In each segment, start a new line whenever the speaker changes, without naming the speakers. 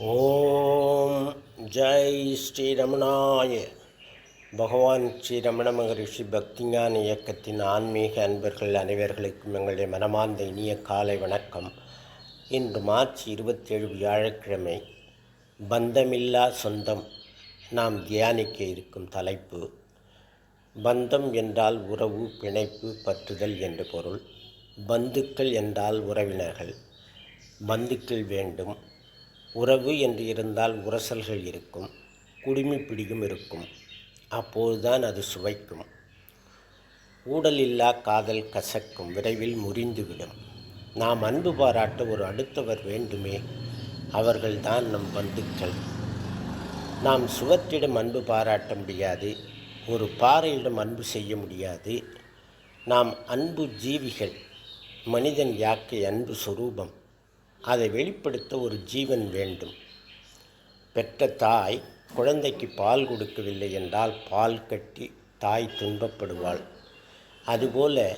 ஓம் ஜெய் ஸ்ரீரமணாய. பகவான் ஸ்ரீரமண மகரிஷி பக்திஞான இயக்கத்தின் ஆன்மீக அன்பர்கள் அனைவர்களுக்கும் எங்களுடைய மனமார்ந்த இனிய காலை வணக்கம். இன்று மார்ச் இருபத்தேழு வியாழக்கிழமை பந்தமில்லா சொந்தம் நாம் தியானிக்க இருக்கும் தலைப்பு பந்தம் என்றால் உறவு பிணைப்பு பற்றுதல் என்று பொருள். பந்துக்கள் என்றால் உறவினர்கள். பந்துக்கள் வேண்டும். உறவு என்று இருந்தால் உரசல்கள் இருக்கும் குடுமி பிடியும் இருக்கும். அப்போதுதான் அது சுவைக்கும். ஊடலில்லா காதல் கசக்கும் விரைவில் முறிந்துவிடும். நாம் அன்பு பாராட்ட ஒரு அடுத்தவர் வேண்டுமே அவர்கள்தான் நம் பந்துக்கள். நாம் சுவற்றிடம் அன்பு பாராட்ட முடியாது ஒரு பாறையிடம் அன்பு செய்ய முடியாது. நாம் அன்பு ஜீவிகள் மனிதன் யாக்கை அன்பு சுரூபம். அதை வெளிப்படுத்த ஒரு ஜீவன் வேண்டும். பெற்ற தாய் குழந்தைக்கு பால் கொடுக்கவில்லை என்றால் பால் கட்டி தாய் துன்பப்படுவாள். அதுபோல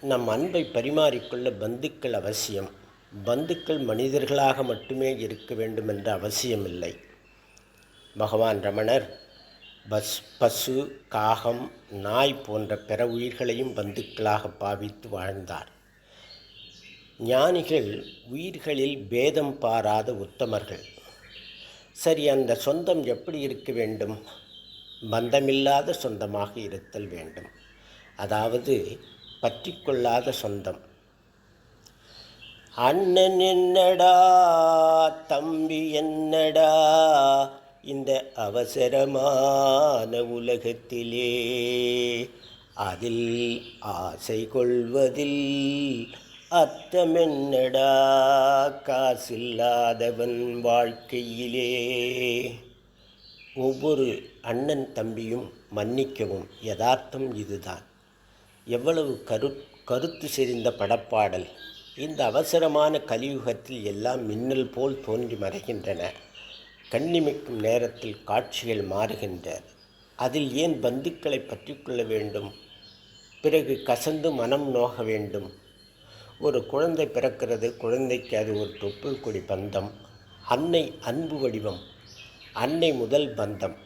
நம் அன்பை பரிமாறிக்கொள்ள பந்துக்கள் அவசியம். பந்துக்கள் மனிதர்களாக மட்டுமே இருக்க வேண்டும் என்ற அவசியமில்லை. பகவான் ரமணர் பஸ் பசு காகம் நாய் போன்ற பிற உயிர்களையும் பந்துக்களாக பாவித்து வாழ்ந்தார். ஞானிகள் உயிர்களில் பேதம் பாராத உத்தமர்கள். சரி அந்த சொந்தம் எப்படி இருக்க வேண்டும்? பந்தமில்லாத சொந்தமாக இருத்தல் வேண்டும். அதாவது பற்றி கொள்ளாத சொந்தம். அண்ணன் என்னடா? தம்பி என்னடா? இந்த அவசரமான உலகத்திலே அதில் ஆசை கொள்வதில் அர்த்தமென்னடா காசில்லாதவன் வாழ்க்கையிலே. ஒவ்வொரு அண்ணன் தம்பியும் மன்னிக்கவும் யதார்த்தம் இதுதான். எவ்வளவு கரு கருத்து செறிந்த படப்பாடல். இந்த அவசரமான கலியுகத்தில் எல்லாம் மின்னல் போல் தோன்றி மறைகின்றன. கண்ணிமைக்கும் நேரத்தில் காட்சிகள் மாறுகின்ற. அதில் ஏன் பந்துக்களை பற்றி கொள்ள வேண்டும்? பிறகு கசந்து மனம் நோக வேண்டும். ஒரு குழந்தை பிறக்கிறது குழந்தைக்கு அது ஒரு தொப்புள் கொடி பந்தம். அன்னை அன்பு வடிவம் அன்னை முதல் பந்தம்.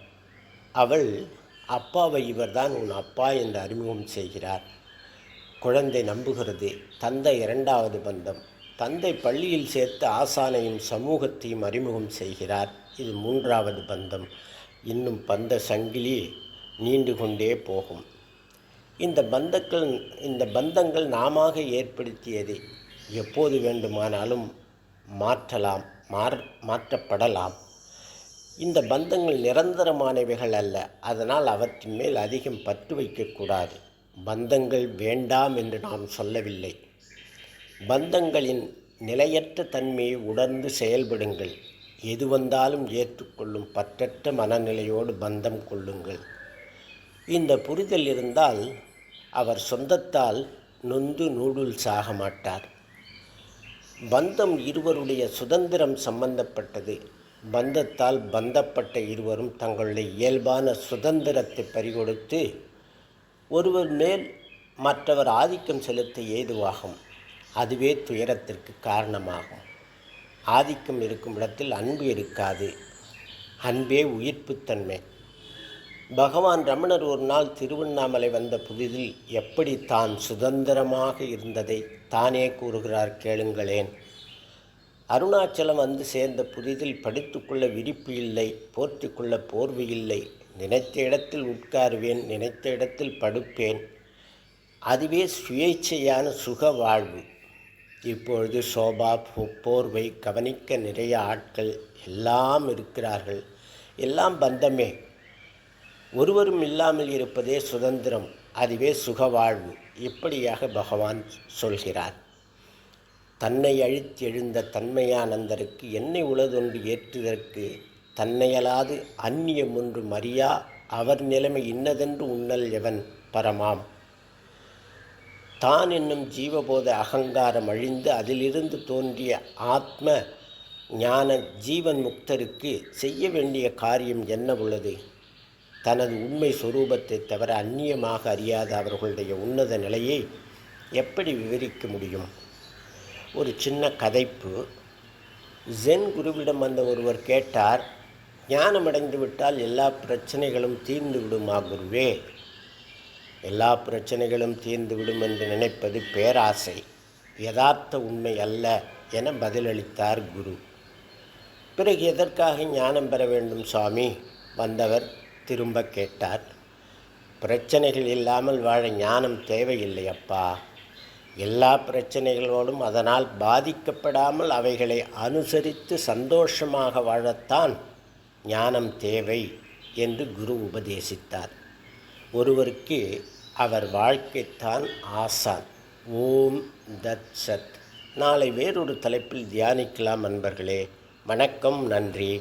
அவள் அப்பாவை இவர்தான் உன் அப்பா என்று அறிமுகம் செய்கிறார். குழந்தை நம்புகிறது தந்தை இரண்டாவது பந்தம். தந்தை பள்ளியில் சேர்த்து ஆசானையும் சமூகத்தையும் அறிமுகம் செய்கிறார். இது மூன்றாவது பந்தம். இன்னும் பந்த சங்கிலி நீண்டு கொண்டே போகும். இந்த பந்தங்கள் இந்த பந்தங்கள் நாம ஏற்படுத்தியது எப்போது வேண்டுமானாலும் மாற்றலாம் மாற் மாற்றப்படலாம். இந்த பந்தங்கள் நிரந்தரமானவைகள் அல்ல. அதனால் அவற்றின் மேல் அதிகம் பற்று வைக்கக்கூடாது பந்தங்கள் வேண்டாம் என்று நாம் சொல்லவில்லை. பந்தங்களின் நிலையற்ற தன்மையை உணர்ந்து செயல்படுங்கள். எது வந்தாலும் ஏற்றுக்கொள்ளும் பற்றற்ற மனநிலையோடு பந்தம் கொள்ளுங்கள். இந்த புரிதல் இருந்தால் அவர் சொந்தத்தால் நொந்து நூடுல்ஸ் ஆக மாட்டார். பந்தம் இருவருடைய சுதந்திரம் சம்பந்தப்பட்டது. பந்தத்தால் பந்தப்பட்ட இருவரும் தங்களுடைய இயல்பான சுதந்திரத்தை பறிகொடுத்து ஒருவர் மேல் மற்றவர் ஆதிக்கம் செலுத்த ஏதுவாகும். அதுவே துயரத்திற்கு காரணமாகும். ஆதிக்கம் இருக்கும் இடத்தில் அன்பு இருக்காது. அன்பே உயிர்ப்புத்தன்மை. பகவான் ரமணர் ஒரு நாள் திருவண்ணாமலை வந்த புதிதில் எப்படி தான் சுதந்திரமாக இருந்ததை தானே கூறுகிறார் கேளுங்களேன். அருணாச்சலம் வந்து சேர்ந்த புதிதில் படித்துக்கொள்ள விரிப்பு இல்லை போர்த்திக்கொள்ள போர்வை இல்லை. நினைத்த இடத்தில் உட்காருவேன் நினைத்த இடத்தில் படுப்பேன். அதுவே சுயேட்சையான சுக வாழ்வு. இப்பொழுது சோபா போர்வை கவனிக்க நிறைய ஆட்கள் எல்லாம் இருக்கிறார்கள். எல்லாம் பந்தமே. ஒருவரும் இல்லாமல் இருப்பதே சுதந்திரம் அதுவே சுகவாழ்வு. இப்படியாக பகவான் சொல்கிறார். தன்னை அழித்து எழுந்த தன்மையானந்தருக்கு என்னை உளதொன்று ஏற்றுதற்கு தன்னையலாது அந்நியம் ஒன்று மறியா அவர் நிலைமை இன்னதென்று உண்ணல் எவன் பரமாம். தான் என்னும் ஜீவபோத அகங்காரம் அழிந்து அதிலிருந்து தோன்றிய ஆத்ம ஞான ஜீவன் முக்தருக்கு செய்ய வேண்டிய காரியம் என்ன உள்ளது? தனது உண்மை சொரூபத்தை தவிர அந்நியமாக அறியாத அவர்களுடைய உன்னத நிலையை எப்படி விவரிக்க முடியும்? ஒரு சின்ன கதைப்பு. ஜென் குருவிடம் வந்த ஒருவர் கேட்டார் ஞானமடைந்து விட்டால் எல்லா பிரச்சனைகளும் தீர்ந்து விடுமா குருவே? எல்லா பிரச்சனைகளும் தீர்ந்து விடும் என்று நினைப்பது பேராசை. யதார்த்த உண்மை அல்ல என பதிலளித்தார் குரு. பிறகு எதற்காக ஞானம் பெற வேண்டும் சுவாமி? வந்தவர் திரும்ப கேட்டார் பிரச்சனைகள் இல்லாமல் வாழ ஞானம் தேவையில்லை அப்பா. எல்லா பிரச்சனைகளோடும் அதனால் பாதிக்கப்படாமல் அவைகளை அனுசரித்து சந்தோஷமாக வாழத்தான் ஞானம் தேவை என்று குரு உபதேசித்தார். ஒருவருக்கு அவர் வாழ்க்கைத்தான் ஆசான். ஓம் தத் சத். நாளை வேறொரு தலைப்பில் தியானிக்கலாம் நண்பர்களே வணக்கம் நன்றி.